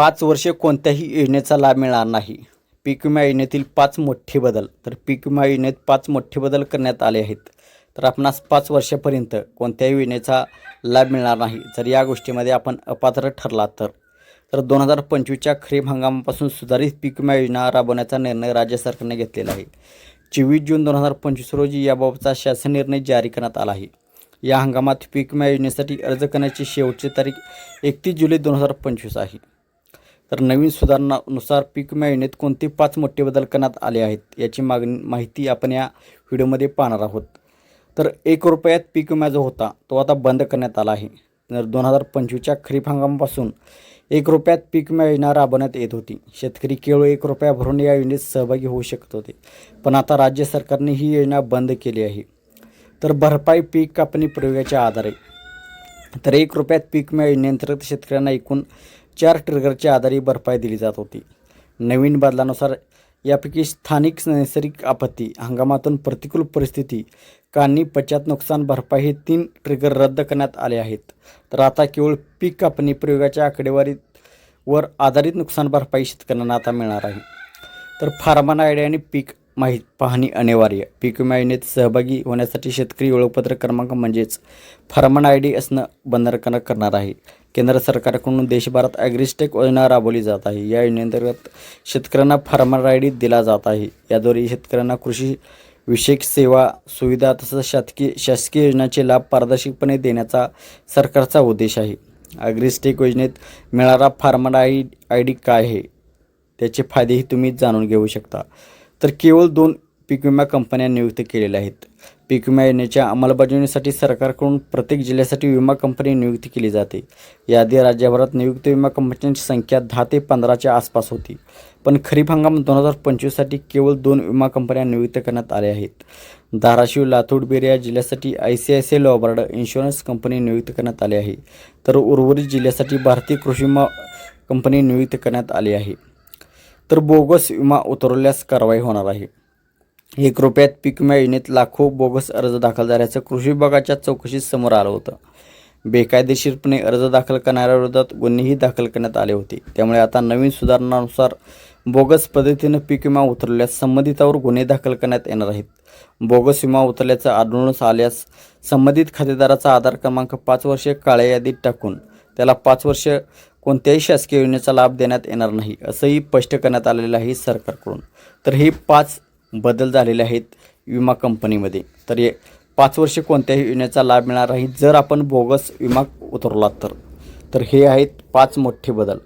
पाच वर्षे कोणत्याही योजनेचा लाभ मिळणार नाही. पीक विमा योजनेतील पाच मोठे बदल. तर पीक विमा योजनेत पाच मोठे बदल करण्यात आले आहेत. तर आपणास पाच वर्षापर्यंत कोणत्याही योजनेचा लाभ मिळणार नाही. जर या गोष्टीमध्ये आपण अपात्र ठरला तर. तर दोन हजार पंचवीसच्या खरीप हंगामापासून सुधारित पीक विमा योजना राबवण्याचा निर्णय राज्य सरकारने घेतलेला आहे. चोवीस जून दोन हजार पंचवीस रोजी याबाबतचा शासन निर्णय जारी करण्यात आला आहे. या हंगामात पीक विमा योजनेसाठी अर्ज करण्याची शेवटची तारीख एकतीस जुलै दोन हजार पंचवीस आहे. तर नवीन सुधारणानुसार पीक विमा योजनेत कोणते पाच मोठे बदल करण्यात आले आहेत याची मागणी माहिती आपण या व्हिडिओमध्ये पाहणार आहोत. तर एक रुपयात पीक विमा जो होता तो आता बंद करण्यात आला आहे. तर दोन हजार पंचवीसच्या खरीप हंगामापासून एक रुपयात पीक विमा योजना राबवण्यात येत होती. शेतकरी केवळ एक रुपया भरून या योजनेत सहभागी होऊ शकत होते. पण आता राज्य सरकारने ही योजना बंद केली आहे. तर भरपाई पीक कापणी प्रयोगाच्या आधारे. तर एक रुपयात पीक विमा योजनेअंतर्गत शेतकऱ्यांना एकूण चार ट्रिगरच्या आधारे भरपाई दिली जात होती. नवीन बदलानुसार यापैकी स्थानिक नैसर्गिक आपत्ती हंगामातून प्रतिकूल परिस्थिती कानी पश्चात नुकसान भरपाई हे तीन ट्रिगर रद्द करण्यात आले आहेत. तर आता केवळ पीक कापणी प्रयोगाच्या आकडेवारीवर आधारित नुकसान भरपाई शेतकऱ्यांना आता मिळणार आहे. तर फार्मान आयडिया आणि पीक माहीत पाहणी अनिवार्य. पीक विमा योजनेत सहभागी होण्यासाठी शेतकरी ओळखपत्र क्रमांक म्हणजेच फार्मन आय डी असणं बंधनकारक करणार आहे. केंद्र सरकारकडून देशभरात ॲग्रिस्टेक योजना राबवली जात आहे. या योजनेअंतर्गत शेतकऱ्यांना फार्मर आय डी दिला जात आहे. याद्वारे शेतकऱ्यांना कृषी विषयक सेवा सुविधा तसंच शासकीय शासकीय योजनांचे लाभ पारदर्शकपणे देण्याचा सरकारचा उद्देश आहे. ॲग्रिस्टेक योजनेत मिळणारा फार्मर आय आय डी काय आहे? त्याचे फायदेही तुम्ही जाणून घेऊ शकता. तर केवळ दोन पीक विमा कंपन्या नियुक्त केलेल्या आहेत. पीक विमा योजनेच्या अंमलबजावणीसाठी सरकारकडून प्रत्येक जिल्ह्यासाठी विमा कंपनी नियुक्त केली जाते. याआधी राज्यभरात नियुक्त विमा कंपन्यांची संख्या दहा ते पंधराच्या आसपास होती. पण खरीप हंगाम दोन हजार पंचवीससाठी केवळ दोन विमा कंपन्या नियुक्त करण्यात आल्या आहेत. धाराशिव लातूर बेर या जिल्ह्यासाठी I C I C I Lombard insurance company नियुक्त करण्यात आली आहे. तर उर्वरित जिल्ह्यासाठी भारतीय कृषी विमा कंपनी नियुक्त करण्यात आली आहे. तर बोगस विमा उतरवल्यास कारवाई होणार आहे. एक रुपयात पीक विमा योजनेत लाखो बोगस अर्ज दाखल झाल्याचं कृषी विभागाच्या चौकशीत समोर आलं होतं. बेकायदेशीरपणे अर्ज दाखल करणाऱ्याविरोधात गुन्हेही दाखल करण्यात आले होते. त्यामुळे आता नवीन सुधारणानुसार बोगस पद्धतीनं पीक विमा उतरवल्यास संबंधितावर गुन्हे दाखल करण्यात येणार आहेत. बोगस विमा उतरल्याचं आढळूनच आल्यास संबंधित खातेदाराचा आधार क्रमांक पाच वर्षे काळ्या यादीत टाकून त्याला पाच वर्ष कोणत्याही शासकीय योजनेचा लाभ देण्यात येणार नाही असंही स्पष्ट करण्यात आलेलं आहे सरकारकडून. तर हे पाच बदल झालेले आहेत विमा कंपनीमध्ये. तर हे पाच वर्षे कोणत्याही योजनेचा लाभ मिळणार नाही जर आपण बोगस विमा उतरला तर. तर हे आहेत पाच मोठे बदल.